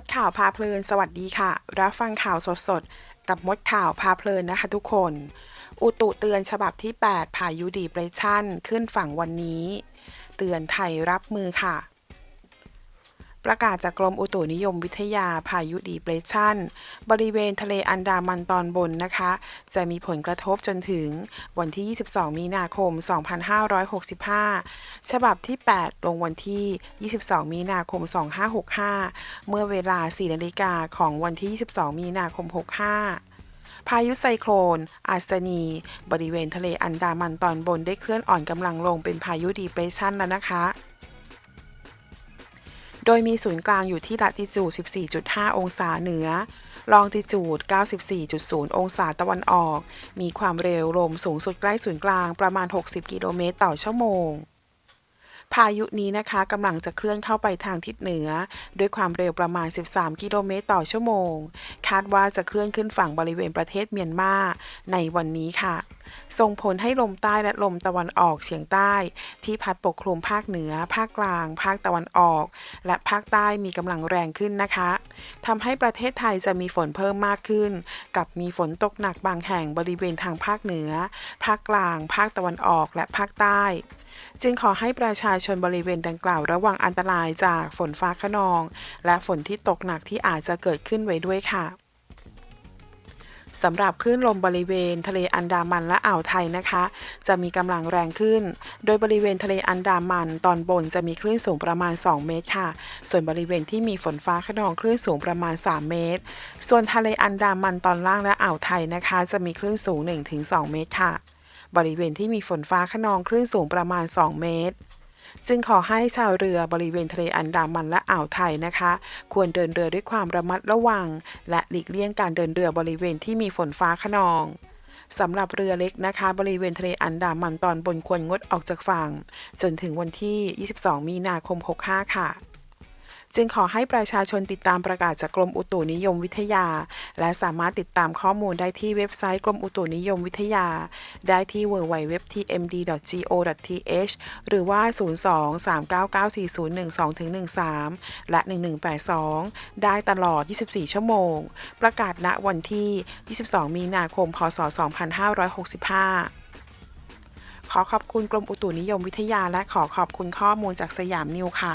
ดข่าวพาเพลิน สวัสดีค่ะ รับฟังข่าวสดๆ กับมดข่าวพาเพลินนะคะทุกคน อุตุเตือนฉบับที่ 8 พายุดีเปรชั่น ขึ้นฝั่งวันนี้ เตือนไทยรับมือค่ะ ประกาศจากกรมอุตุนิยมวิทยาพายุดีเปรสชั่นบริเวณทะเลอันดามันตอนบนนะคะ จะมีผลกระทบจนถึงวันที่ 22 มีนาคม 2565 ฉบับที่ 8 ลงวันที่ 22 มีนาคม 2565 เมื่อเวลา 4 นาฬิกาของวันที่ 22 มีนาคม 65พายุไซโคลน อาสนี บริเวณทะเลอันดามันตอนบนได้เคลื่อนอ่อนกำลังลงเป็นพายุดีเปรสชันแล้วนะคะ โดยมีศูนย์กลางอยู่ที่ลัติจูด 14.5 องศาเหนือ ลองติจูด 94.0 องศาตะวันออก มีความเร็วลมสูงสุดใกล้ศูนย์กลางประมาณ 60 กิโลเมตรต่อชั่วโมง พายุนี้นะคะกำลังจะเคลื่อนเข้าไปทางทิศเหนือ ด้วยความเร็วประมาณ 13 กิโลเมตรต่อชั่วโมง คาดว่าจะเคลื่อนขึ้นฝั่งบริเวณประเทศเมียนมาในวันนี้ค่ะ ส่งผลให้ลมใต้และลมตะวันออกเฉียงใต้ ที่พัดปกคลุมภาคเหนือ ภาคกลาง ภาคตะวันออก และภาคใต้มีกำลังแรงขึ้นนะคะทำให้ประเทศไทยจะมีฝนเพิ่มมากขึ้น กับมีฝนตกหนักบางแห่งบริเวณทางภาคเหนือ ภาคกลาง ภาคตะวันออก และภาคใต้ จึงขอให้ประชาชนบริเวณดังกล่าวระวังอันตรายจากฝนฟ้าขนอง และฝนที่ตกหนักที่อาจจะเกิดขึ้นไว้ด้วยค่ะ สำหรับคลื่นลมบริเวณทะเลอันดามันและอ่าวไทยนะคะ จะมีกำลังแรงขึ้น โดยบริเวณทะเลอันดามันตอนบนจะมีคลื่นสูงประมาณ 2 เมตรค่ะ ส่วนบริเวณที่มีฝนฟ้าขนองคลื่นสูงประมาณ 3 เมตร ส่วนทะเลอันดามันตอนล่างและอ่าวไทยนะคะ จะมีคลื่นสูง 1-2 เมตรค่ะ บริเวณที่มีฝนฟ้าขนองคลื่นสูงประมาณ 2 เมตร จึงขอให้ชาวเรือบริเวณทะเลอันดามันและอ่าวไทยนะคะ ควรเดินเรือด้วยความระมัดระวัง และหลีกเลี่ยงการเดินเรือบริเวณที่มีฝนฟ้าขนองสำหรับเรือเล็กนะคะ บริเวณทะเลอันดามันตอนบนควรงดออกจากฝั่ง จนถึงวันที่ 22 มีนาคม 65 ค่ะ จึงขอให้ประชาชนติดตามประกาศจากกรมอุตุนิยมวิทยา และสามารถติดตามข้อมูลได้ที่เว็บไซต์กรมอุตุนิยมวิทยา ได้ที่ www.tmd.go.th หรือว่า 02-399-4012-13 และ 1182 ได้ตลอด 24 ชั่วโมง ประกาศณวันที่ 22 มีนาคม พศ 2565ขอขอบคุณกรมอุตุนิยมวิทยาและขอขอบคุณข้อมูลจากสยามนิวค่ะ